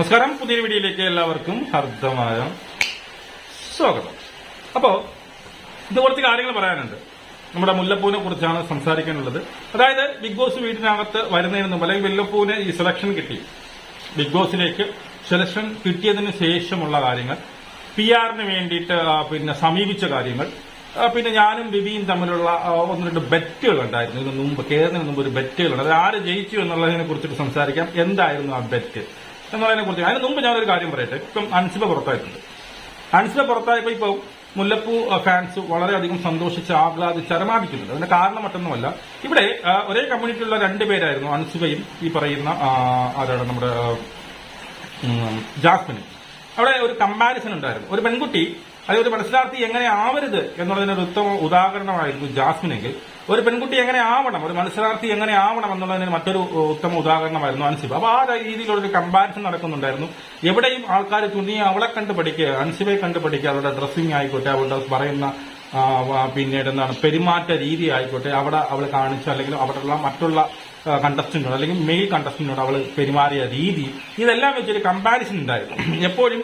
നമസ്കാരം. പുതിയ വീഡിയോയിലേക്ക് എല്ലാവർക്കും ഹർദ്ദമായ സ്വാഗതം. അപ്പോ ഇത് കുറച്ച് കാര്യങ്ങൾ പറയാനുണ്ട്. നമ്മുടെ മുല്ലപ്പൂവിനെ കുറിച്ചാണ് സംസാരിക്കാനുള്ളത്. അതായത് ബിഗ് ബോസ് വീടിനകത്ത് വരുന്നതിന് മുമ്പ് അല്ലെങ്കിൽ മുല്ലപ്പൂവിന് ഈ സെലക്ഷൻ കിട്ടി. ബിഗ് ബോസിലേക്ക് സെലക്ഷൻ കിട്ടിയതിന് ശേഷമുള്ള കാര്യങ്ങൾ പി ആറിന് വേണ്ടിയിട്ട് പിന്നെ സമീപിച്ച കാര്യങ്ങൾ പിന്നെ ഞാനും ബിബിയും തമ്മിലുള്ള ഒന്ന് രണ്ട് ബെറ്റുകൾ ഉണ്ടായിരുന്നു. ഇതിന് മുമ്പ് കയറുന്നതിന് മുമ്പ് ഒരു ബെറ്റുകളുണ്ട് അത് ആര് ജയിച്ചു എന്നുള്ളതിനെ കുറിച്ചിട്ട് സംസാരിക്കാം. എന്തായിരുന്നു ആ ബെറ്റ് എന്നുള്ളതിനെ കുറിച്ച് അതിന് മുമ്പ് ഞാനൊരു കാര്യം പറയട്ടെ. ഇപ്പം അൻസിബ പുറത്തായിട്ടുണ്ട്. അൻസിബ പുറത്തായപ്പോൾ ഇപ്പോൾ മുല്ലപ്പൂ ഫാൻസ് വളരെയധികം സന്തോഷിച്ച് ആഹ്ലാദിച്ച് അരമാദിക്കുന്നുണ്ട് അതിന്റെ കാരണം മറ്റൊന്നുമല്ല. ഇവിടെ ഒരേ കമ്മ്യൂണിറ്റിയിലുള്ള രണ്ടുപേരായിരുന്നു അൻസിബയും ഈ പറയുന്ന ആരാണ് നമ്മുടെ ജാസ്മിനും. അവിടെ ഒരു കമ്പാരിസൺ ഉണ്ടായിരുന്നു. ഒരു പെൺകുട്ടി ഒരു മത്സരാർത്ഥി എങ്ങനെ ആവരുത് എന്നുള്ളതിന് ഒരു ഉത്തമ ഉദാഹരണമായിരുന്നു ജാസ്മിനെങ്കിൽ. ഒരു പെൺകുട്ടി എങ്ങനെ ആവണം ഒരു മത്സരാർത്ഥി എങ്ങനെ ആവണം എന്നുള്ളതിന് മറ്റൊരു ഉത്തമ ഉദാഹരണമായിരുന്നു അൻസിബ. അപ്പൊ ആ രീതിയിലുള്ള ഒരു കമ്പാരിസൺ നടക്കുന്നുണ്ടായിരുന്നു. എവിടെയും ആൾക്കാർ തുണി അവളെ കണ്ട് പഠിക്കുക അൻസിബയെ കണ്ട് പഠിക്കുക അവരുടെ ഡ്രസ്സിംഗ് ആയിക്കോട്ടെ അവളുടെ പറയുന്ന പിന്നീട് എന്താണ് പെരുമാറ്റ രീതി ആയിക്കോട്ടെ അവിടെ അവൾ കാണിച്ച അല്ലെങ്കിൽ അവിടെയുള്ള മറ്റുള്ള കണ്ടസ്റ്റന്റിനോട് അല്ലെങ്കിൽ മെയിൽ കണ്ടസ്റ്റന്റിനോട് അവൾ പെരുമാറിയ രീതി ഇതെല്ലാം വെച്ചൊരു കമ്പാരിസൺ ഉണ്ടായിരുന്നു. എപ്പോഴും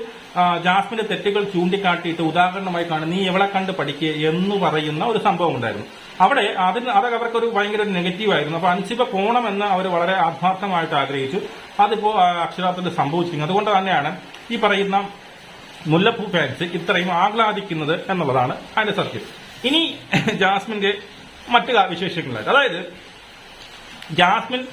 ജാസ്മിന്റെ തെറ്റുകൾ ചൂണ്ടിക്കാട്ടിയിട്ട് ഉദാഹരണമായി കാണും നീ എവളെ കണ്ട് പഠിക്കുക എന്ന് പറയുന്ന ഒരു സംഭവം ഉണ്ടായിരുന്നു. അവിടെ അതിന് അതൊക്കെ അവർക്കൊരു ഭയങ്കര നെഗറ്റീവ് ആയിരുന്നു. അപ്പൊ അൻസിബ പോണമെന്ന് അവർ വളരെ ആത്മാർത്ഥമായിട്ട് ആഗ്രഹിച്ചു. അതിപ്പോ അക്ഷരാർത്ഥത്തിൽ സംഭവിച്ചിരിക്കുന്നു. അതുകൊണ്ട് തന്നെയാണ് ഈ പറയുന്ന മുല്ലപ്പൂ ഫാൻസ് ഇത്രയും ആഹ്ലാദിക്കുന്നത് എന്നുള്ളതാണ് അതിന്റെ സത്യം. ഇനി ജാസ്മിന്റെ മറ്റു വിശേഷങ്ങളായിട്ട്. അതായത് ജാസ്മിൻ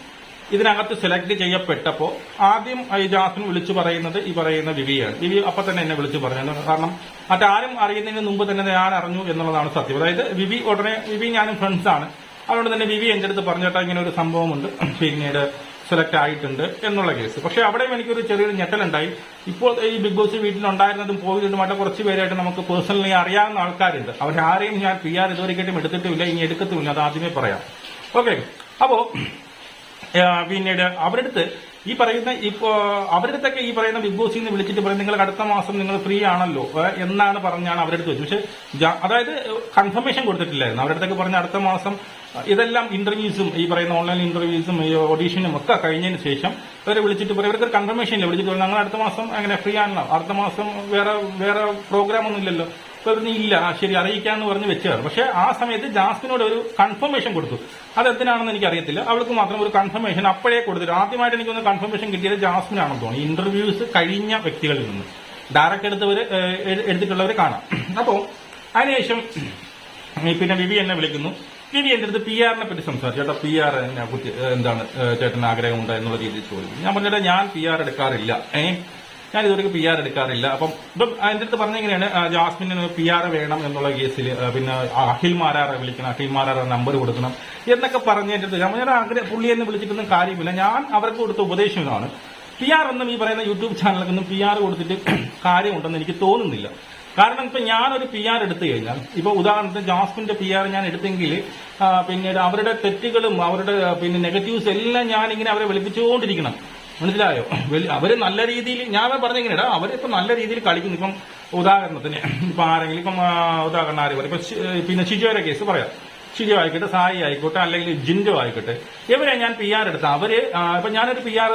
ഇതിനകത്ത് സെലക്ട് ചെയ്യപ്പെട്ടപ്പോ ആദ്യം ജാസ്മിൻ വിളിച്ചു പറയുന്നത് ഈ പറയുന്ന വിവിയാണ്. വിവി അപ്പൊ തന്നെ എന്നെ വിളിച്ചു പറഞ്ഞു. കാരണം മറ്റാരും അറിയുന്നതിന് മുമ്പ് തന്നെ ഞാൻ അറിഞ്ഞു എന്നുള്ളതാണ് സത്യം. അതായത് വിവി ഉടനെ വിവി ഞാനും ഫ്രണ്ട്സ് ആണ്. അതുകൊണ്ട് തന്നെ വിവി എന്റെ അടുത്ത് പറഞ്ഞിട്ട് ഇങ്ങനെ ഒരു സംഭവമുണ്ട്. പിന്നീട് സെലക്ട് ആയിട്ടുണ്ട് എന്നുള്ള കേസ്. പക്ഷെ അവിടെയും എനിക്കൊരു ചെറിയൊരു ഞെട്ടലുണ്ടായി. ഇപ്പോൾ ഈ ബിഗ് ബോസ് വീട്ടിലുണ്ടായിരുന്നതും പോയിട്ടുമായിട്ട് കുറച്ച് പേരായിട്ട് നമുക്ക് പേഴ്സണലി അറിയാവുന്ന ആൾക്കാരുണ്ട്. അവരാരെയും ഞാൻ പി ആർ ഇതുവരെയായിട്ടും എടുത്തിട്ടുമില്ല ഇനി എടുക്കത്തുമില്ല അത് ആദ്യമേ പറയാം. ഓക്കെ അപ്പോ പിന്നീട് അവരുടെ ഈ പറയുന്ന ഇപ്പോ അവരുടെ അടുത്തൊക്കെ ഈ പറയുന്ന ബിഗ് ബോസിൽ നിന്ന് വിളിച്ചിട്ട് പറയും നിങ്ങൾ അടുത്ത മാസം നിങ്ങൾ ഫ്രീ ആണല്ലോ. എന്നാണ് പറഞ്ഞാണ് അവരുടെ അടുത്ത് വെച്ചത് പക്ഷെ അതായത് കൺഫർമേഷൻ കൊടുത്തിട്ടില്ലായിരുന്നു. അവരുടെ അടുത്തൊക്കെ പറഞ്ഞ അടുത്ത മാസം ഇതെല്ലാം ഇന്റർവ്യൂസും ഈ പറയുന്ന ഓൺലൈൻ ഇന്റർവ്യൂസും ഈ ഓഡീഷനും ഒക്കെ കഴിഞ്ഞതിന് ശേഷം അവരെ വിളിച്ചിട്ട് പറയും. ഇവർക്ക് കൺഫർമേഷൻ ഇല്ല. വിളിച്ചിട്ട് ഞങ്ങൾ അടുത്ത മാസം അങ്ങനെ ഫ്രീ ആണല്ലോ? അടുത്ത മാസം വേറെ വേറെ പ്രോഗ്രാം ഒന്നും ഇല്ലല്ലോ. ഇല്ല. ശരി അറിയിക്കാന്ന് പറഞ്ഞ് വെച്ചതാണ്. പക്ഷെ ആ സമയത്ത് ജാസ്മിനോട് ഒരു കൺഫർമേഷൻ കൊടുത്തു. അത് എന്തിനാണെന്ന് എനിക്ക് അറിയത്തില്ല അവൾക്ക് മാത്രം ഒരു കൺഫർമേഷൻ അപ്പോഴേ കൊടുത്തിട്ട് ആദ്യമായിട്ട് എനിക്കൊന്ന് കൺഫർമേഷൻ കിട്ടിയത് ജാസ്മിൻ ആണെന്ന് തോന്നി ഇന്റർവ്യൂസ് കഴിഞ്ഞ വ്യക്തികളിൽ നിന്ന്. ഡയറക്റ്റ് എടുത്തവർ എടുത്തിട്ടുള്ളവർ കാണാം. അപ്പോ അതിനുശേഷം പിന്നെ വിവി എന്നെ വിളിക്കുന്നു. വിവി എന്റെ അടുത്ത് പി ആറിനെ പറ്റി സംസാരിച്ചു. ചേട്ടാ പി ആർ എന്നെ കുറിച്ച് എന്താണ് ചേട്ടന് ആഗ്രഹമുണ്ട് എന്നുള്ള രീതിയിൽ ചോദിച്ചു ഞാൻ പറഞ്ഞിട്ട് ഞാൻ പി ആർ എടുക്കാറില്ല. ഞാൻ ഇതുവരെ പി ആർ എടുക്കാറില്ല. അപ്പം ഇപ്പം അതിന്റെ അടുത്ത് പറഞ്ഞ എങ്ങനെയാണ്? പി ആർ വേണം എന്നുള്ള കേസിൽ പിന്നെ അഖിൽ മാരാറെ വിളിക്കണം. അഖിൽ മാരാറെ നമ്പർ കൊടുക്കണം എന്നൊക്കെ പറഞ്ഞ അടുത്ത് ഞാൻ ആഗ്രഹം പുള്ളി എന്നെ വിളിച്ചിട്ടൊന്നും കാര്യമില്ല. ഞാൻ അവർക്ക് കൊടുത്ത ഉപദേശം ഇതാണ്. പി ആർ ഒന്നും ഈ പറയുന്ന യൂട്യൂബ് ചാനലൊന്നും പി ആർ കൊടുത്തിട്ട് കാര്യമുണ്ടെന്ന് എനിക്ക് തോന്നുന്നില്ല. കാരണം ഇപ്പൊ ഞാനൊരു പി ആർ എടുത്തു കഴിഞ്ഞാൽ ഇപ്പൊ ഉദാഹരണത്തിന് ജാസ്മിന്റെ പി ആർ ഞാൻ എടുത്തെങ്കിൽ പിന്നീട് അവരുടെ തെറ്റുകളും അവരുടെ പിന്നെ നെഗറ്റീവ്സ് എല്ലാം ഞാൻ ഇങ്ങനെ അവരെ വിളിപ്പിച്ചുകൊണ്ടിരിക്കണം. മനസ്സിലായോ? വലിയ അവർ നല്ല രീതിയിൽ ഞാൻ പറഞ്ഞെങ്ങനെയാ അവരിപ്പോ നല്ല രീതിയിൽ കളിക്കുന്നു. ഇപ്പം ഉദാഹരണത്തിന് ഇപ്പൊ ആരെങ്കിലും ഇപ്പം ഉദാഹരണം ആര് പറയും. ഇപ്പൊ പിന്നെ ഷിജോയുടെ കേസ് പറയാം. ശിജു ആയിക്കോട്ടെ സായി ആയിക്കോട്ടെ അല്ലെങ്കിൽ ജിൻഡോ ആയിക്കോട്ടെ. ഇവരെ ഞാൻ പി ആർ എടുത്ത. അവർ ഇപ്പൊ ഞാനൊരു പി ആർ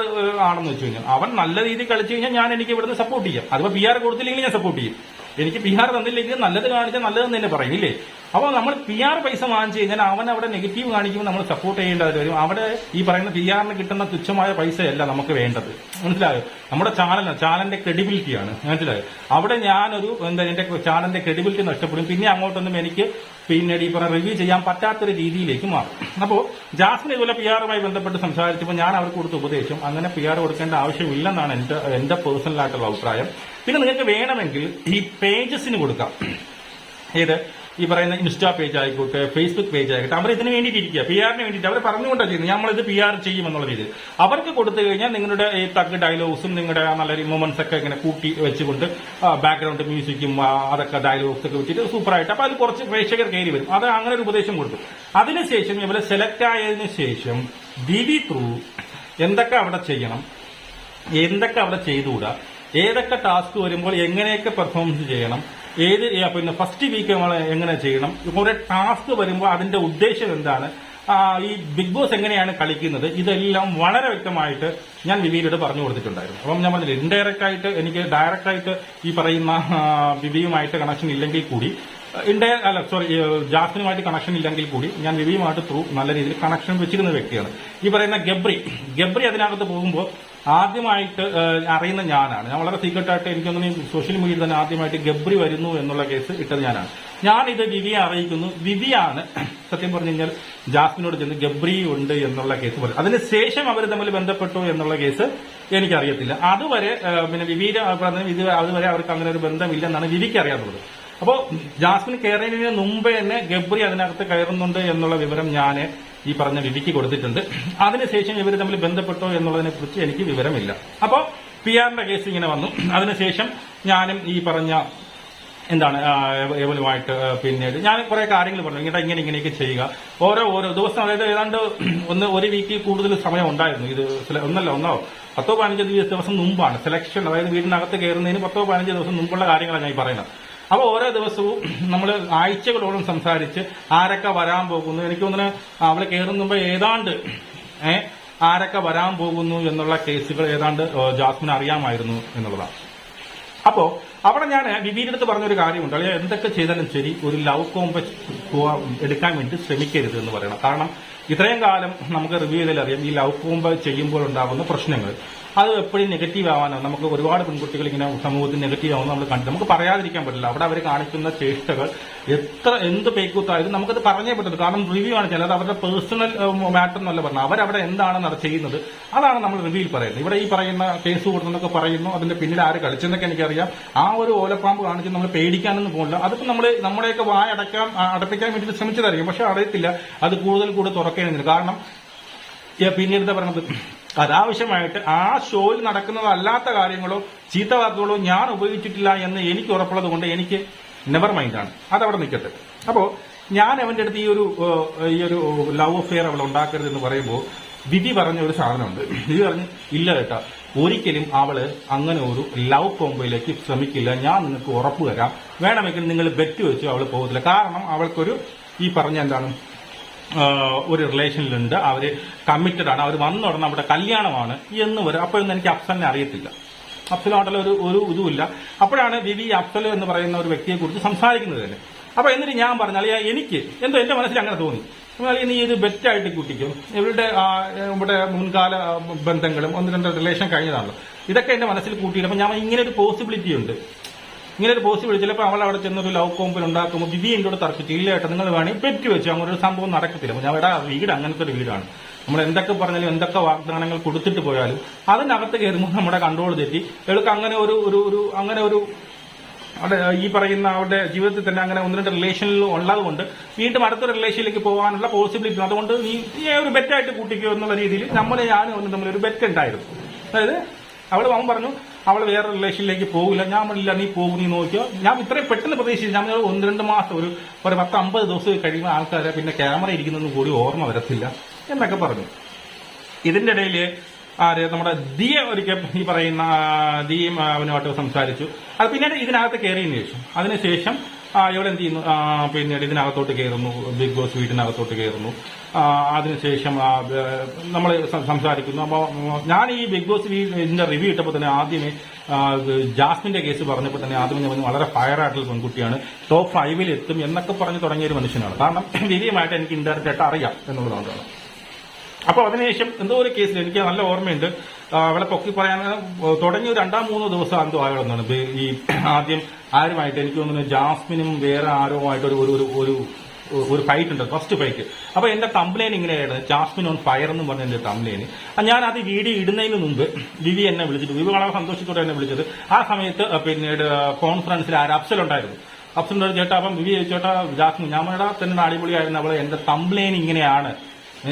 ആണെന്ന് വെച്ച് കഴിഞ്ഞാൽ അവൻ നല്ല രീതിയിൽ കളിച്ചു കഴിഞ്ഞാൽ ഞാൻ എനിക്ക് ഇവിടുന്ന് സപ്പോർട്ട് ചെയ്യാം. അതിപ്പോ പി ആർ കൊടുത്തില്ലെങ്കിൽ ഞാൻ സപ്പോർട്ട് ചെയ്യും. എനിക്ക് പി ആർ തന്നില്ലെങ്കിൽ നല്ലത് കാണിച്ചാൽ നല്ലതെന്ന് തന്നെ പറയും ഇല്ലേ? അപ്പോൾ നമ്മൾ പി ആർ പൈസ വാങ്ങിച്ചു കഴിഞ്ഞാൽ അവൻ അവിടെ നെഗറ്റീവ് കാണിക്കുമ്പോൾ നമ്മൾ സപ്പോർട്ട് ചെയ്യേണ്ടത് വരും. അവിടെ ഈ പറയുന്ന പി ആറിന് കിട്ടുന്ന തുച്ഛമായ പൈസയല്ല നമുക്ക് വേണ്ടത്. മനസ്സിലായോ? നമ്മുടെ ചാനൽ ചാനലിന്റെ ക്രെഡിബിലിറ്റിയാണ് മനസ്സിലായോ? അവിടെ ഞാനൊരു എന്താ എന്റെ ചാനലിന്റെ ക്രെഡിബിലിറ്റി നഷ്ടപ്പെടും. പിന്നെ അങ്ങോട്ടൊന്നും എനിക്ക് പിന്നീട് ഈ പറഞ്ഞ റിവ്യൂ ചെയ്യാൻ പറ്റാത്തൊരു രീതിയിലേക്ക് മാറും. അപ്പോൾ ജാസ്മിൻ ഇതുപോലെ പി ആറുമായി ബന്ധപ്പെട്ട് സംസാരിച്ചപ്പോൾ ഞാൻ അവർക്ക് കൊടുത്ത ഉപദേശം അങ്ങനെ പി ആർ കൊടുക്കേണ്ട ആവശ്യമില്ലെന്നാണ് എന്റെ എന്റെ പേഴ്സണൽ ആയിട്ടുള്ള അഭിപ്രായം. പിന്നെ നിങ്ങൾക്ക് വേണമെങ്കിൽ ഈ പേജസിന് കൊടുക്കാം. ഏത്? ഈ പറയുന്ന ഇൻസ്റ്റാ പേജ് ആയിക്കോട്ടെ ഫേസ്ബുക്ക് പേജ് ആയിക്കോട്ടെ അവർ ഇതിന് വേണ്ടിയിട്ട് ഇരിക്കുക പി ആറിന് വേണ്ടിയിട്ട് അവർ പറഞ്ഞുകൊണ്ടാണ് ചെയ്യുന്നത്. നമ്മളിത് പി ആർ ചെയ്യും എന്നുള്ള രീതിയിൽ അവർക്ക് കൊടുത്തു കഴിഞ്ഞാൽ നിങ്ങളുടെ ഈ തഗ് ഡയലോഗ്സും നിങ്ങളുടെ നല്ല മൂമെന്റ്സ് ഒക്കെ ഇങ്ങനെ കൂട്ടി വെച്ചുകൊണ്ട് ബാക്ക്ഗ്രൗണ്ട് മ്യൂസിക്കും അതൊക്കെ ഡയലോഗ്സ് ഒക്കെ വെച്ചിട്ട് സൂപ്പറായിട്ട് അപ്പൊ അത് കുറച്ച് പ്രേക്ഷകർ കയറി വരും. അത് അങ്ങനെ ഒരു ഉപദേശം കൊടുത്തു. അതിനുശേഷം ഇവരെ സെലക്ട് ആയതിനു ശേഷം ഡിവി ത്രൂ എന്തൊക്കെ അവിടെ ചെയ്യണം എന്തൊക്കെ അവിടെ ചെയ്തുകൂടാ ഏതൊക്കെ ടാസ്ക് വരുമ്പോൾ എങ്ങനെയൊക്കെ പെർഫോമൻസ് ചെയ്യണം ഏത് പിന്നെ ഫസ്റ്റ് വീക്ക് നമ്മൾ എങ്ങനെ ചെയ്യണം? കുറെ ടാസ്ക് വരുമ്പോൾ അതിന്റെ ഉദ്ദേശം എന്താണ്? ഈ ബിഗ് ബോസ് എങ്ങനെയാണ് കളിക്കുന്നത്? ഇതെല്ലാം വളരെ വ്യക്തമായിട്ട് ഞാൻ വിവിയിലൂടെ പറഞ്ഞു കൊടുത്തിട്ടുണ്ടായിരുന്നു. അപ്പം ഞാൻ പറഞ്ഞില്ല ഇൻഡയറക്റ്റ് ആയിട്ട് എനിക്ക് ഡയറക്റ്റ് ആയിട്ട് ഈ പറയുന്ന വിവിയുമായിട്ട് കണക്ഷൻ ഇല്ലെങ്കിൽ കൂടി ഇൻഡയ അല്ല സോറി ജാസ്മിനുമായിട്ട് കണക്ഷൻ ഇല്ലെങ്കിൽ കൂടി ഞാൻ വിവിയുമായിട്ട് ത്രൂ നല്ല രീതിയിൽ കണക്ഷൻ വെച്ചിരുന്ന വ്യക്തിയാണ്. ഈ പറയുന്ന ഗബ്രി ഗബ്രി അതിനകത്ത് പോകുമ്പോൾ ആദ്യമായിട്ട് അറിയുന്ന ഞാനാണ്. ഞാൻ വളരെ സീക്രട്ടായിട്ട് എനിക്കൊന്നും സോഷ്യൽ മീഡിയയിൽ തന്നെ ആദ്യമായിട്ട് ഗബ്രി വരുന്നു എന്നുള്ള കേസ് ഇട്ടത് ഞാനാണ്. ഞാനിത് വിവിയെ അറിയിക്കുന്നു. വിവിയാണ് സത്യം പറഞ്ഞു കഴിഞ്ഞാൽ ജാസ്മിനോട് ചെന്ന് ഗബ്രി ഉണ്ട് എന്നുള്ള കേസ് പറയും അതിനുശേഷം അവർ തമ്മിൽ ബന്ധപ്പെട്ടു എന്നുള്ള കേസ് എനിക്കറിയത്തില്ല. അതുവരെ പിന്നെ വിവിയുടെ പറഞ്ഞ ഇത് അതുവരെ അവർക്ക് അങ്ങനെ ഒരു ബന്ധമില്ലെന്നാണ് വിവിക്ക് അറിയാവുന്നത് അപ്പോ ജാസ്മിൻ കയറിയതിന് മുമ്പേ തന്നെ ഗബ്രി അതിനകത്ത് കയറുന്നുണ്ട് എന്നുള്ള വിവരം ഞാൻ ഈ പറഞ്ഞ വിവിക്ക് കൊടുത്തിട്ടുണ്ട്. അതിനുശേഷം ഇവർ തമ്മിൽ ബന്ധപ്പെട്ടോ എന്നുള്ളതിനെ കുറിച്ച് എനിക്ക് വിവരമില്ല. അപ്പോ പി ആറിന്റെ കേസ് ഇങ്ങനെ വന്നു. അതിനുശേഷം ഞാനും ഈ പറഞ്ഞ എന്താണ് എവലുമായിട്ട് പിന്നീട് ഞാൻ കുറെ കാര്യങ്ങൾ പറഞ്ഞു. ഇങ്ങനെ ഇങ്ങനെ ഇങ്ങനെയൊക്കെ ചെയ്യുക. ഓരോ ഓരോ ദിവസം അതായത് ഏതാണ്ട് ഒന്ന് ഒരു വീക്കിൽ കൂടുതൽ സമയം ഉണ്ടായിരുന്നു. ഇത് ഒന്നല്ല ഒന്നോ പത്തോ പതിനഞ്ചോ ദിവസം മുമ്പാണ്. സെലക്ഷൻ അതായത് വീടിനകത്ത് കയറുന്നതിന് പത്തോ പതിനഞ്ചോ ദിവസം മുമ്പുള്ള കാര്യങ്ങളാണ് ഞാൻ പറയുന്നത്. അപ്പോൾ ഓരോ ദിവസവും നമ്മൾ ആഴ്ചകളോളം സംസാരിച്ച് ആരൊക്കെ വരാൻ പോകുന്നു. എനിക്ക് തോന്നുന്നു അവൾ കയറുന്ന ഏതാണ്ട് ഏഹ് ആരൊക്കെ വരാൻ പോകുന്നു എന്നുള്ള കേസുകൾ ഏതാണ്ട് ജാസ്മിൻ അറിയാമായിരുന്നു എന്നുള്ളതാണ്. അപ്പോ അവിടെ ഞാൻ അടുത്ത് പറഞ്ഞൊരു കാര്യമുണ്ട്. അല്ലെങ്കിൽ എന്തൊക്കെ ചെയ്താലും ശരി ഒരു ലവ് കോമ്പ എടുക്കാൻ വേണ്ടി ശ്രമിക്കരുത് എന്ന് പറയണം. കാരണം ഇത്രയും കാലം നമുക്ക് റിവ്യൂ ചെയ്താൽ അറിയാം ഈ ലവ് കോമ്പ ചെയ്യുമ്പോൾ ഉണ്ടാകുന്ന പ്രശ്നങ്ങൾ. അത് എപ്പോഴും നെഗറ്റീവ് ആവാനാണ്. നമുക്ക് ഒരുപാട് പെൺകുട്ടികൾ ഇങ്ങനെ സമൂഹത്തിൽ നെഗറ്റീവ് ആവുന്നത് നമ്മൾ കണ്ടു നമുക്ക് പറയാതിരിക്കാൻ പറ്റില്ല. അവിടെ അവർ കാണിക്കുന്ന ചേഷ്ടകൾ എത്ര എന്ത് പേക്കൂത്തായാലും നമുക്കത് പറഞ്ഞേ പറ്റുള്ളൂ കാരണം റിവ്യൂ ആണ് ചിലത് അവരുടെ പേഴ്സണൽ മാറ്റർ എന്നല്ല പറഞ്ഞത്. അവരവിടെ എന്താണ് ചെയ്യുന്നത്? അതാണ് നമ്മൾ റിവ്യൂയിൽ പറയുന്നത്. ഇവിടെ ഈ പറയുന്ന കേസ് കൊടുത്തെന്നൊക്കെ പറയുന്നു. അതിന്റെ പിന്നിൽ ആര് കളിച്ചെന്നൊക്കെ എനിക്കറിയാം. ആ ഒരു ഓലപ്പാമ്പ് കാണിച്ച് നമ്മൾ പേടിക്കാനൊന്നും പോകില്ല അതിപ്പോൾ നമ്മൾ നമ്മുടെയൊക്കെ വായ അടയ്ക്കാൻ ആ, അടപ്പിക്കാൻ വേണ്ടി ശ്രമിച്ചതായിരിക്കും. പക്ഷെ അറിയത്തില്ല അത് കൂടുതൽ കൂടുതൽ തുറക്കേണ്ടി കാരണം പിന്നീട് എന്താ പറയുന്നത്? അനാവശ്യമായിട്ട് ആ ഷോയിൽ നടക്കുന്നതല്ലാത്ത കാര്യങ്ങളോ ചീത്ത വാക്കുകളോ ഞാൻ ഉപയോഗിച്ചിട്ടില്ല എന്ന് എനിക്ക് ഉറപ്പുള്ളത് കൊണ്ട് എനിക്ക് നെവർ മൈൻഡാണ് അതവിടെ നിൽക്കട്ടെ. അപ്പോ ഞാൻ അവന്റെ അടുത്ത് ഈ ഒരു ഈ ഒരു ലവ് അഫെയർ അവൾ ഉണ്ടാക്കരുത് എന്ന് പറയുമ്പോൾ വിധി പറഞ്ഞ ഒരു സാധനമുണ്ട്. വിധി പറഞ്ഞ് ഇല്ല കേട്ടോ ഒരിക്കലും അവൾ അങ്ങനെ ഒരു ലവ് കോമ്പോയിലേക്ക് ശ്രമിക്കില്ല. ഞാൻ നിങ്ങൾക്ക് ഉറപ്പ് തരാം. വേണമെങ്കിൽ നിങ്ങൾ ബെറ്റ് വെച്ചു അവൾ പോകത്തില്ല. കാരണം അവൾക്കൊരു ഈ പറഞ്ഞ എന്താണ് ഒരു റിലേഷനിലുണ്ട്. അവർ കമ്മിറ്റഡ് ആണ്. അവർ വന്ന ഉടനെ അവിടെ കല്യാണമാണ് എന്ന് വരും. അപ്പോഴൊന്നും എനിക്ക് അഫ്സലിനെ അറിയത്തില്ല. അഫ്സലുമായിട്ടുള്ള ഒരു ഒരു ഇതുമില്ല. അപ്പോഴാണ് വിവി അഫ്സൽ എന്ന് പറയുന്ന ഒരു വ്യക്തിയെ കുറിച്ച് സംസാരിക്കുന്നത് തന്നെ. അപ്പൊ എന്നിട്ട് ഞാൻ പറഞ്ഞാൽ എനിക്ക് എന്തോ എന്റെ മനസ്സിൽ അങ്ങനെ തോന്നി. എന്നാൽ നീ ഇത് ബെറ്റായിട്ട് കൂട്ടിക്കും. ഇവരുടെ ഇവിടെ മുൻകാല ബന്ധങ്ങളും ഒന്ന് രണ്ട് റിലേഷൻ കഴിഞ്ഞതാണല്ലോ. ഇതൊക്കെ എന്റെ മനസ്സിൽ കൂട്ടിയിട്ട് അപ്പൊ ഞാൻ ഇങ്ങനെ ഒരു പോസിബിലിറ്റി ഉണ്ട്. ഇങ്ങനെ ഒരു പോസിബിലിറ്റി ചിലപ്പോൾ അവൾ അവിടെ ചെന്നൊരു ലവ് കോമ്പിൽ ഉണ്ടാക്കുമ്പോൾ ബിബി എന്റെ കൂടെ തർക്കിച്ചു. ഇല്ല ഏട്ടാ നിങ്ങൾ വേണേ പെറ്റി വെച്ചു. അങ്ങനെ ഒരു സംഭവം നടക്കത്തില്ല. ഞാൻ എടാ വീട് അങ്ങനത്തെ ഒരു വീടാണ്. നമ്മൾ എന്തൊക്കെ പറഞ്ഞാലും എന്തൊക്കെ വാഗ്ദാനങ്ങൾ കൊടുത്തിട്ട് പോയാലും അതിനകത്ത് കയറുമ്പോൾ നമ്മുടെ കൺട്രോൾ തെറ്റി. ഇവൾക്ക് അങ്ങനെ ഒരു ഒരു ഒരു അങ്ങനെ ഒരു അവിടെ ഈ പറയുന്ന അവരുടെ ജീവിതത്തിൽ തന്നെ അങ്ങനെ ഒന്ന് രണ്ട് റിലേഷനിൽ ഉള്ളത് കൊണ്ട് വീണ്ടും അടുത്ത റിലേഷനിലേക്ക് പോകാനുള്ള പോസിബിലിറ്റി അതുകൊണ്ട് നീ നീ ഒരു ബെറ്റായിട്ട് കൂട്ടിക്കോ എന്നുള്ള രീതിയിൽ നമ്മൾ ഞാനും ഒന്ന് തമ്മിൽ ഒരു ബെറ്റ് ഉണ്ടായിരുന്നു. അതായത് അവൾ അവൻ പറഞ്ഞു അവൾ വേറെ റിലേഷനിലേക്ക് പോകില്ല ഞാൻ പറഞ്ഞില്ല നീ പോകും നീ നോക്കിയോ? ഞാൻ ഇത്രയും പെട്ടെന്ന് പ്രതീക്ഷിച്ചു ഞാൻ ഒന്ന് രണ്ട് മാസം ഒരു ഒരു പത്ത് അമ്പത് ദിവസം കഴിയുമ്പോൾ ആൾക്കാരെ പിന്നെ ക്യാമറ ഇരിക്കുന്നൊന്നും കൂടി ഓർമ്മ വരത്തില്ല എന്നൊക്കെ പറഞ്ഞു. ഇതിന്റെ ഇടയിൽ ആര് നമ്മുടെ ദിയ ഒരിക്കൽ ഈ പറയുന്ന ദിയും അവനുമായിട്ട് സംസാരിച്ചു. അത് പിന്നീട് ഇതിനകത്ത് കയറിയതിനു ശേഷം. അതിനുശേഷം ആ, ഇവിടെ എന്ത് ചെയ്യുന്നു പിന്നെ ഇതിനകത്തോട്ട് കയറുന്നു. ബിഗ് ബോസ് വീട്ടിനകത്തോട്ട് കയറുന്നു. അതിനുശേഷം നമ്മൾ സംസാരിക്കുന്നു. അപ്പോൾ ഞാൻ ഈ ബിഗ് ബോസ് ഇതിന്റെ റിവ്യൂ ഇട്ടപ്പോൾ തന്നെ ആദ്യമേ ജാസ്മിന്റെ കേസ് പറഞ്ഞപ്പോൾ തന്നെ ആദ്യമേ ഞാൻ വളരെ ഫയർ ആയിട്ടുള്ള പെൺകുട്ടിയാണ്. ടോപ്പ് ഫൈവിൽ എത്തും എന്നൊക്കെ പറഞ്ഞു തുടങ്ങിയ ഒരു മനുഷ്യനാണ്. കാരണം വിധിയുമായിട്ട് എനിക്ക് ഇൻഡയറക്റ്റ് ആയിട്ട് അറിയാം എന്നുള്ളതാണ് അപ്പോൾ അതിനുശേഷം എന്തോ ഒരു കേസിൽ എനിക്ക് നല്ല ഓർമ്മയുണ്ട്. അവളെ പൊക്കി പറയാൻ തുടങ്ങിയ രണ്ടാം മൂന്നോ ദിവസം എന്തോ ആയോന്നാണ് ഈ ആദ്യം ആരുമായിട്ട് എനിക്ക് തോന്നുന്നു ജാസ്മിനും വേറെ ആരുമായിട്ട് ഒരു ഒരു ഒരു- ഒരു ഒരു ഫൈറ്റ് ഉണ്ട്. ഫസ്റ്റ് ഫൈറ്റ് അപ്പൊ എന്റെ തംബ്ലൈൻ ഇങ്ങനെയായിരുന്നു ജാസ്മിൻ ഓൺ ഫയർ എന്ന് പറഞ്ഞ എന്റെ കംപ്ലൈന്റ് ഞാൻ അത് വീഡിയോ ഇടുന്നതിന് മുമ്പ് വിവി എന്നെ വിളിച്ചിട്ട് വിവി വളരെ സന്തോഷത്തോടെ എന്നെ വിളിച്ചത്. ആ സമയത്ത് പിന്നീട് കോൺഫറൻസിൽ ആര് അഫ്സൽ ഉണ്ടായിരുന്നു. അഫ്സൽ ഒരു ചേട്ടാ അപ്പം വിവി ചേട്ടാ ജാസ്മിൻ പറഞ്ഞാ തന്നെ അടിപൊളിയായിരുന്നു അവളെ എന്റെ തംബ്ലൈൻ ഇങ്ങനെയാണ്.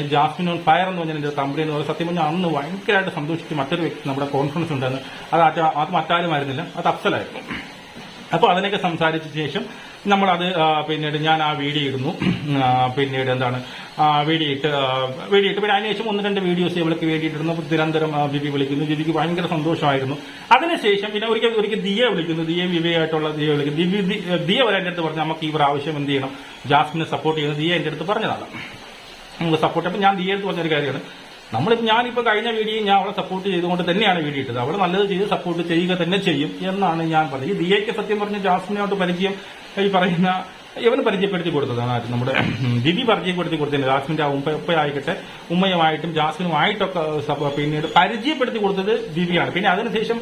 ജാസ്മിൻ ഓൺ ഫയർ എന്ന് പറഞ്ഞാൽ എന്റെ കമ്പനി എന്ന് പറഞ്ഞാൽ സത്യം പറഞ്ഞാൽ അന്ന് ഭയങ്കരമായിട്ട് സന്തോഷിച്ച് മറ്റൊരു വ്യക്തി നമ്മുടെ കോൺഫറൻസ് ഉണ്ടായിരുന്നു. അത് അത് മറ്റാരും ആയിരുന്നില്ല അത് അഫ്സലായിരുന്നു. അപ്പോൾ അതിനൊക്കെ സംസാരിച്ച ശേഷം നമ്മളത് പിന്നീട് ഞാൻ ആ വീഡിയോ ഇടുന്നു. പിന്നീട് എന്താണ് വീഡിയോ ഇട്ട് വീഡിയോ ഇട്ട്. പിന്നെ അതിനുശേഷം ഒന്ന് രണ്ട് വീഡിയോസ് ഇവൾക്ക് വേണ്ടിയിട്ടിരുന്നു. അപ്പോൾ നിരന്തരം ബിബി വിളിക്കുന്നു. ബിബിക്ക് ഭയങ്കര സന്തോഷമായിരുന്നു. അതിനുശേഷം പിന്നെ ഒരിക്കൽ ഒരിക്കൽ ദിയെ വിളിക്കുന്നു. ദിയ വിവയായിട്ടുള്ള ദിയ വിളിക്കുന്നു. ദിബി ദിയെ വരെ എന്റെ അടുത്ത് പറഞ്ഞു നമുക്ക് ഈ പ്രാവശ്യം എന്ത് ചെയ്യണം? ജാസ്മിനെ സപ്പോർട്ട് ചെയ്യുന്നത് ദിയ എന്റെ അടുത്ത് പറഞ്ഞതാണ്. നമുക്ക് സപ്പോർട്ട് അപ്പം ഞാൻ ദിയെ അടുത്ത് പറഞ്ഞൊരു കാര്യമാണ്. നമ്മളിപ്പോൾ ഞാനിപ്പോൾ കഴിഞ്ഞ വീഡിയോ ഞാൻ അവളെ സപ്പോർട്ട് ചെയ്തുകൊണ്ട് തന്നെയാണ് വീഡിയോ ഇട്ടത്. അവൾ നല്ലത് ചെയ്ത് സപ്പോർട്ട് ചെയ്യുക തന്നെ ചെയ്യും എന്നാണ് ഞാൻ പറഞ്ഞത്. ഈ ദിയയ്ക്ക് സത്യം പറഞ്ഞ ജാസ്മിനോട്ട് പരിചയം ഈ പറയുന്ന ഇവന് പരിചയപ്പെടുത്തി കൊടുത്തതാണ് നമ്മുടെ ദിവി പരിചയപ്പെടുത്തി കൊടുത്തത് ജാസ്മിന്റെ ആ ഉപ്പ ഉപ്പയായിക്കട്ടെ ഉമ്മയുമായിട്ടും ജാസ്മിനുമായിട്ടൊക്കെ പിന്നീട് പരിചയപ്പെടുത്തി കൊടുത്തത് ദിവ്യാണ് പിന്നെ അതിനുശേഷം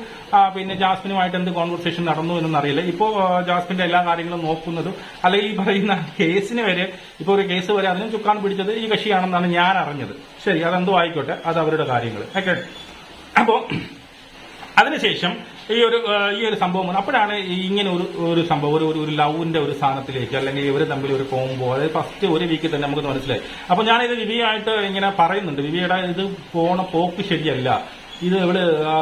പിന്നെ ജാസ്മിനുമായിട്ട് എന്ത് കോൺവെർസേഷൻ നടന്നു എന്നൊന്നും അറിയില്ല. ഇപ്പോൾ ജാസ്മിന്റെ എല്ലാ കാര്യങ്ങളും നോക്കുന്നതും അല്ലെങ്കിൽ ഈ പറയുന്ന കേസിന് വരെ ഇപ്പോൾ ഒരു കേസ് വരെ അതിനും ചുക്കാൻ പിടിച്ചത് ഈ കക്ഷിയാണെന്നാണ് ഞാൻ അറിഞ്ഞത്. ശരി അതെന്തോ ആയിക്കോട്ടെ അത് അവരുടെ കാര്യങ്ങൾ. ഓക്കെ. അപ്പോ അതിനുശേഷം ഈ ഒരു ഈ ഒരു സംഭവം. അപ്പോഴാണ് ഇങ്ങനെ ഒരു ഒരു സംഭവം ഒരു ഒരു- ലവിന്റെ ഒരു സ്ഥാനത്തിലേക്ക് അല്ലെങ്കിൽ ഇവർ തമ്മിൽ ഒരു കോമ്പോ അതായത് ഫസ്റ്റ് ഒരു വീക്കിൽ തന്നെ നമുക്ക് മനസ്സിലായി. അപ്പൊ ഞാനിത് വിവിയായിട്ട് ഇങ്ങനെ പറയുന്നുണ്ട്. വിവിയുടെ ഇത് പോണ പോക്ക് ശരിയല്ല. ഇത് ഇവൾ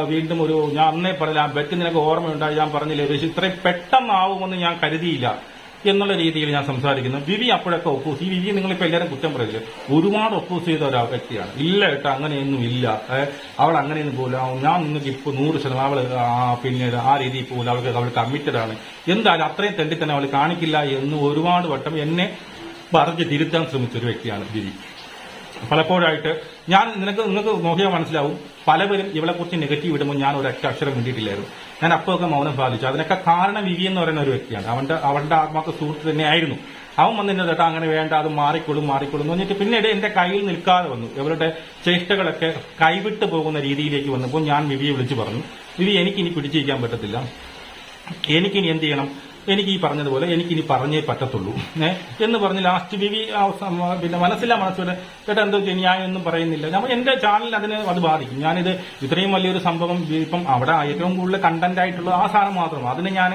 വീണ്ടും ഒരു ഞാൻ അന്നേ പറഞ്ഞില്ല ആ ബെറ്റ് നിനക്ക് ഓർമ്മയുണ്ടായി ഞാൻ പറഞ്ഞില്ലേ ഇത്രയും പെട്ടെന്നാവുമെന്ന് ഞാൻ കരുതിയില്ല. എന്നുള്ള രീതിയിൽ ഞാൻ സംസാരിക്കുന്നു. വിവി അപ്പോഴൊക്കെ ഒപ്പോസ് ഈ വിവി നിങ്ങളിപ്പോ എല്ലാവരും കുറ്റം പറയില്ല? ഒരുപാട് ഒപ്പോസ് ചെയ്ത ഒരു വ്യക്തിയാണ്. ഇല്ല കേട്ടോ അങ്ങനെയൊന്നും ഇല്ല. അവൾ അങ്ങനെയൊന്നും പോല ഞാൻ നിങ്ങൾക്ക് ഇപ്പൊ നൂറ് ശതമാനം അവൾ പിന്നെ ആ രീതിയിൽ പോലും അവൾക്ക് അവൾ കമ്മിറ്റഡ് ആണ്. എന്തായാലും അത്രയും തെണ്ടി തന്നെ അവൾ കാണിക്കില്ല എന്ന് ഒരുപാട് വട്ടം എന്നെ പറഞ്ഞ് തിരുത്താൻ ശ്രമിച്ച ഒരു വ്യക്തിയാണ് വിവി. പലപ്പോഴായിട്ട് ഞാൻ നിനക്ക് നിങ്ങൾക്ക് നോക്കിയാൽ മനസ്സിലാവും. പലവരും ഇവളെ കുറിച്ച് നെഗറ്റീവ് ഇടുമ്പോൾ ഞാൻ ഒരു അക്ഷരം വേണ്ടിയിട്ടില്ലായിരുന്നു ഞാൻ അപ്പോഴൊക്കെ മൗനം പാലിച്ചു അതിനൊക്കെ കാരണം വിവി എന്ന് പറയുന്ന ഒരു വ്യക്തിയാണ്. അവന്റെ അവന്റെ ആത്മാക്ക സുഹൃത്ത് തന്നെയായിരുന്നു. അവൻ വന്നിട്ട് ചേട്ടാ അങ്ങനെ വേണ്ട അത് മാറിക്കൊള്ളും മാറിക്കൊള്ളും എന്ന് പറഞ്ഞിട്ട് പിന്നീട് എന്റെ കയ്യിൽ നിൽക്കാതെ വന്നു. ഇവരുടെ ചേഷ്ടകളൊക്കെ കൈവിട്ട് പോകുന്ന രീതിയിലേക്ക് വന്നപ്പോൾ ഞാൻ വിവിയെ വിളിച്ചു പറഞ്ഞു വിവി എനിക്കിനി പിടിച്ചിരിക്കാൻ പറ്റത്തില്ല. എനിക്കിനി എന്ത് ചെയ്യണം? എനിക്ക് ഈ പറഞ്ഞതുപോലെ എനിക്ക് ഇനി പറഞ്ഞേ പറ്റത്തുള്ളൂ. എന്ന് പറഞ്ഞ് ലാസ്റ്റ് അവസാനം പിന്നെ മനസ്സില്ല മനസ്സിലെ ചേട്ടാ എന്തോ ഒന്നും പറയുന്നില്ല. നമ്മൾ എന്റെ ചാനലിൽ അതിനെ അത് ബാധിക്കും. ഞാനിത് ഇത്രയും വലിയൊരു സംഭവം ഇപ്പം അവിടെ ഏറ്റവും കൂടുതൽ കണ്ടന്റ് ആയിട്ടുള്ള ആ സാധനം മാത്രം. അതിന് ഞാൻ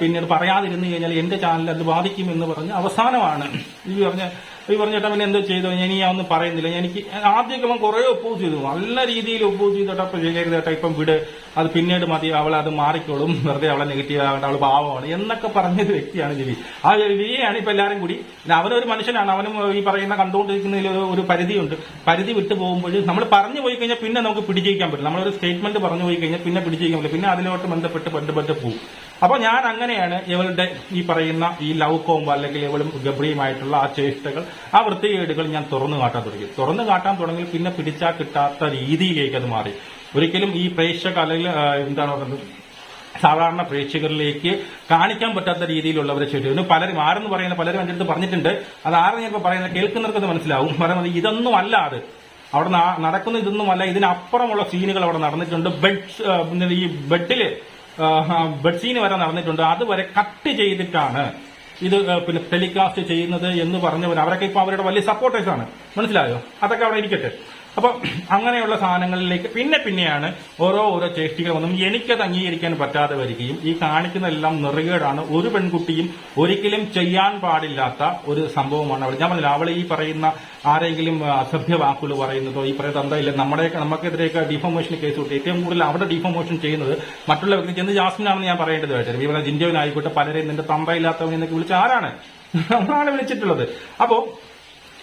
പിന്നീട് പറയാതിരുന്നു കഴിഞ്ഞാൽ എന്റെ ചാനലിൽ അത് ബാധിക്കും എന്ന് പറഞ്ഞ് അവസാനമാണ് ഈ പറഞ്ഞ ഈ പറഞ്ഞ ചേട്ടൻ പിന്നെ എന്തോ ചെയ്തു? ഞാൻ ഈ ഒന്നും പറയുന്നില്ല. എനിക്ക് ആദ്യമൊക്കെ അവൻ കുറെ ഒപ്പോസ് ചെയ്തു. നല്ല രീതിയിൽ ഒപ്പോസ് ചെയ്തിട്ട് അപ്പൊ ചെയ്യരുത് ചേട്ടാ. ഇപ്പം വിട്. അത് പിന്നീട് മതി. അവൾ അത് മാറിക്കോളും. വെറുതെ അവളെ നെഗറ്റീവ് ആകേണ്ട അവൾ പാവമാണ്. എന്നൊക്കെ പറഞ്ഞൊരു വ്യക്തിയാണ് ലിവി ആ ലിവിയെയാണ് ഇപ്പൊ എല്ലാരും കൂടി. അവനൊരു മനുഷ്യനാണ്. അവനും ഈ പറയുന്ന കണ്ടുകൊണ്ടിരിക്കുന്നതിൽ ഒരു- പരിധിയുണ്ട്. പരിധി വിട്ടു പോകുമ്പോൾ നമ്മൾ പറഞ്ഞു പോയി കഴിഞ്ഞാൽ പിന്നെ നമുക്ക് പിടിച്ചിരിക്കാൻ പറ്റില്ല നമ്മളൊരു സ്റ്റേറ്റ്മെന്റ് പറഞ്ഞു പോയി കഴിഞ്ഞാൽ പിന്നെ പിടിച്ചിരിക്കാൻ പറ്റില്ല. പിന്നെ അതിലോട്ട് ബന്ധപ്പെട്ട് ബന്ധപ്പെട്ട് പോകും. അപ്പൊ ഞാൻ അങ്ങനെയാണ് ഇവളുടെ ഈ പറയുന്ന ഈ ലവ് കോമ്പ് അല്ലെങ്കിൽ ഇവളും ഗബ്രിയുമായിട്ടുള്ള ആ ചേഷ്ടകൾ ആ വൃത്തികേടുകൾ ഞാൻ തുറന്നു കാട്ടാൻ തുടങ്ങി. തുറന്നു കാട്ടാൻ തുടങ്ങി പിന്നെ പിടിച്ചാൽ കിട്ടാത്ത രീതിയിലേക്ക് അത് മാറി. ഒരിക്കലും ഈ പ്രേക്ഷക അല്ലെങ്കിൽ എന്താണ് പറയുന്നത് സാധാരണ പ്രേക്ഷകരിലേക്ക് കാണിക്കാൻ പറ്റാത്ത രീതിയിലുള്ളവരെ ചെയ്തു പലരും ആരെന്ന് പറയുന്ന പലരും എന്റെ അടുത്ത് പറഞ്ഞിട്ടുണ്ട്. അത് ആരെന്ന് ചിലപ്പോൾ പറയുന്നത് കേൾക്കുന്നവർക്ക് അത് മനസ്സിലാവും. പറയുന്നത് ഇതൊന്നും അല്ല അത്. അവിടെ നടക്കുന്ന ഇതൊന്നുമല്ല ഇതിനപ്പുറമുള്ള സീനുകൾ അവിടെ നടന്നിട്ടുണ്ട്. ബെഡ് ഈ ബെഡിൽ ബെഡ് സീൻ വരെ നടന്നിട്ടുണ്ട്. അതുവരെ കട്ട് ചെയ്തിട്ടാണ് ഇത് പിന്നെ ടെലികാസ്റ്റ് ചെയ്യുന്നത് എന്ന് പറഞ്ഞവർ അവരൊക്കെ ഇപ്പൊ അവരുടെ വലിയ സപ്പോർട്ടേഴ്സ് ആണ്. മനസ്സിലായോ? അതൊക്കെ അവിടെ ഇരിക്കട്ടെ. അപ്പൊ അങ്ങനെയുള്ള സാധനങ്ങളിലേക്ക് പിന്നെ പിന്നെയാണ് ഓരോ ഓരോ ചേഷ്ടികൾ വന്നും. എനിക്കത് അംഗീകരിക്കാൻ പറ്റാതെ വരികയും ഈ കാണിക്കുന്നതെല്ലാം നിറുകേടാണ്. ഒരു പെൺകുട്ടിയും ഒരിക്കലും ചെയ്യാൻ പാടില്ലാത്ത ഒരു സംഭവമാണ് അവൾ ഞാൻ പറഞ്ഞില്ല അവൾ ഈ പറയുന്ന ആരെങ്കിലും അസഭ്യ വാക്കുകൾ പറയുന്നതോ ഈ പറയുന്ന തന്തയില്ല നമ്മുടെ നമുക്കെതിരെയൊക്കെ ഡിഫോമേഷൻ കേസ് കിട്ടി ഏറ്റവും കൂടുതൽ അവിടെ ഡിഫോമേഷൻ ചെയ്യുന്നത് മറ്റുള്ള വ്യക്തി ചെന്ന് ജാസ്മിനാണെന്ന് ഞാൻ പറയേണ്ടതായിട്ട് ഈ പറഞ്ഞ ജിൻഡോനായിക്കോട്ടെ പലരെയും നിന്റെ തമ്പയില്ലാത്തവനെന്നൊക്കെ വിളിച്ച ആരാണ്? നമ്മളാണ് വിളിച്ചിട്ടുള്ളത്. അപ്പോ ഈ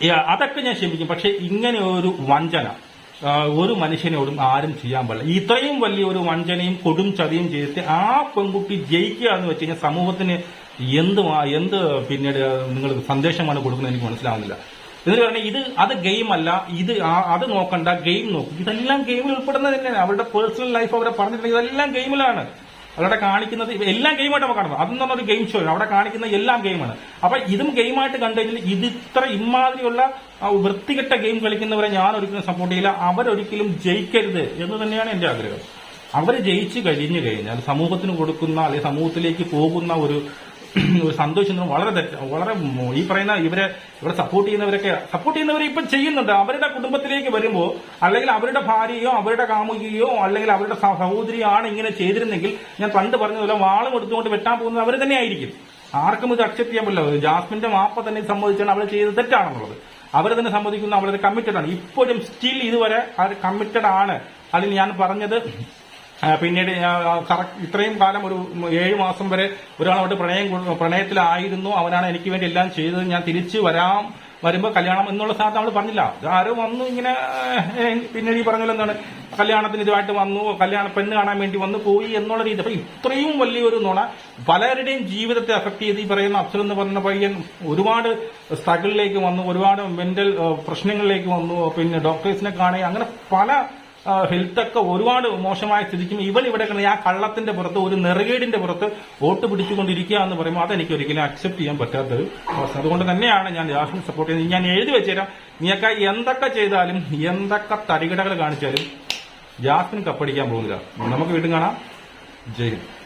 അതൊക്കെ ഞാൻ ക്ഷമിക്കും. പക്ഷെ ഇങ്ങനെ ഒരു വഞ്ചന ഒരു മനുഷ്യനോടും ആരും ചെയ്യാൻ പാടില്ല. ഇത്രയും വലിയ ഒരു വഞ്ചനയും കൊടും ചതിയും ചെയ്തിട്ട് ആ പെൺകുട്ടി ജയിക്കുക എന്ന് വെച്ച് കഴിഞ്ഞാൽ സമൂഹത്തിന് എന്ത് എന്ത് പിന്നീട് നിങ്ങൾ സന്ദേശമാണ് കൊടുക്കുന്നത് എനിക്ക് മനസ്സിലാവുന്നില്ല. എന്ന് പറഞ്ഞാൽ ഇത് അത് ഗെയിം അല്ല ഇത് അത് നോക്കണ്ട ഗെയിം നോക്കും. ഇതെല്ലാം ഗെയിമിൽ ഉൾപ്പെടുന്നത് തന്നെയാണ്. അവരുടെ പേഴ്സണൽ ലൈഫ് അവരെ പറഞ്ഞിട്ടുണ്ടെങ്കിൽ ഇതെല്ലാം ഗെയിമിലാണ് അവിടെ കാണിക്കുന്നത് എല്ലാം ഗെയിമായിട്ട് നമുക്ക് കാണുന്നത് അതെന്ന് പറഞ്ഞൊരു ഗെയിം ഷോ അവിടെ കാണിക്കുന്ന എല്ലാം ഗെയിമാണ് അപ്പൊ ഇതും ഗെയിമായിട്ട് കണ്ടു കഴിഞ്ഞാൽ ഇത് ഇത്ര ഇമാതിരിയുള്ള വൃത്തികെട്ട ഗെയിം കളിക്കുന്നവരെ ഞാൻ ഒരിക്കലും സപ്പോർട്ട് ചെയ്യില്ല. അവരൊരിക്കലും ജയിക്കരുത് എന്ന് തന്നെയാണ് എന്റെ ആഗ്രഹം. അവർ ജയിച്ചു കഴിഞ്ഞു കഴിഞ്ഞാൽ സമൂഹത്തിന് കൊടുക്കുന്ന അല്ലെങ്കിൽ സമൂഹത്തിലേക്ക് പോകുന്ന ഒരു ഒരു സന്തോഷം വളരെ വളരെ ഈ പറയുന്ന ഇവരെ ഇവരെ സപ്പോർട്ട് ചെയ്യുന്നവരൊക്കെ സപ്പോർട്ട് ചെയ്യുന്നവർ ഇപ്പം ചെയ്യുന്നുണ്ട്. അവരുടെ കുടുംബത്തിലേക്ക് വരുമ്പോൾ അല്ലെങ്കിൽ അവരുടെ ഭാര്യയോ അവരുടെ കാമുകിയോ അല്ലെങ്കിൽ അവരുടെ സഹോദരിയാണ് ഇങ്ങനെ ചെയ്തിരുന്നെങ്കിൽ ഞാൻ പണ്ട് പറഞ്ഞതുപോലെ വാളും എടുത്തുകൊണ്ട് വെട്ടാൻ പോകുന്നത് അവർ തന്നെ ആയിരിക്കും. ആർക്കും ഇത് അക്സെപ്റ്റ് ചെയ്യാൻ പറ്റില്ല. ജാസ്മിന്റെ മാപ്പ തന്നെ സംബന്ധിച്ചാണ് അവർ ചെയ്തത് തെറ്റാണെന്നുള്ളത്. അവർ തന്നെ സംബന്ധിക്കുന്ന അവരത് കമ്മിറ്റഡ് ആണ്. ഇപ്പോഴും സ്റ്റിൽ ഇതുവരെ അവർ കമ്മിറ്റഡ് ആണ്. അതിൽ ഞാൻ പറഞ്ഞത് പിന്നീട് ഇത്രയും കാലം ഒരു ഏഴ് മാസം വരെ ഒരാളോട് പ്രണയം പ്രണയത്തിലായിരുന്നു. അവനാണ് എനിക്ക് വേണ്ടി എല്ലാം ചെയ്തത്. ഞാൻ തിരിച്ചു വരാം. വരുമ്പോൾ കല്യാണം എന്നുള്ള സ്ഥാനത്ത് നമ്മൾ പറഞ്ഞില്ല. ആരോ വന്നു ഇങ്ങനെ പിന്നീട് ഈ പറഞ്ഞല്ലോ എന്താണ്? കല്യാണത്തിന് ഇതുമായിട്ട് വന്നു. കല്യാണ പെണ്ണ് കാണാൻ വേണ്ടി വന്നു പോയി എന്നുള്ള രീതി. അപ്പൊ ഇത്രയും വലിയൊരു നുണ പലരുടെയും ജീവിതത്തെ അഫക്ട് ചെയ്ത് ഈ പറയുന്ന അഫ്സൽ എന്ന് പറഞ്ഞ പയ്യൻ ഒരുപാട് സ്ട്രഗിളിലേക്ക് വന്നു. ഒരുപാട് മെന്റൽ പ്രശ്നങ്ങളിലേക്ക് വന്നു. പിന്നെ ഡോക്ടേഴ്സിനെ കാണുക അങ്ങനെ പല ഹെൽത്ത് ഒക്കെ ഒരുപാട് മോശമായ സ്ഥിതിക്കും. ഇവൾ ഇവിടെ കിടന്ന് ആ കള്ളത്തിന്റെ പുറത്ത് ഒരു നെറുകേടിന്റെ പുറത്ത് വോട്ട് പിടിച്ചുകൊണ്ടിരിക്കുക എന്ന് പറയുമ്പോൾ അതെനിക്ക് ഒരിക്കലും അക്സെപ്റ്റ് ചെയ്യാൻ പറ്റാത്തൊരു അവസ്ഥ. അതുകൊണ്ട് തന്നെയാണ് ഞാൻ രാഹുൽ സപ്പോർട്ട് ചെയ്യുന്നത്. ഞാൻ എഴുതി വെച്ചുതരാം. നീയൊക്കെ എന്തൊക്കെ ചെയ്താലും എന്തൊക്കെ തരികിടകൾ കാണിച്ചാലും ജാസ്മിൻ കപ്പടിക്കാൻ പോകുന്നില്ല. നമുക്ക് വീണ്ടും കാണാം. ജയ്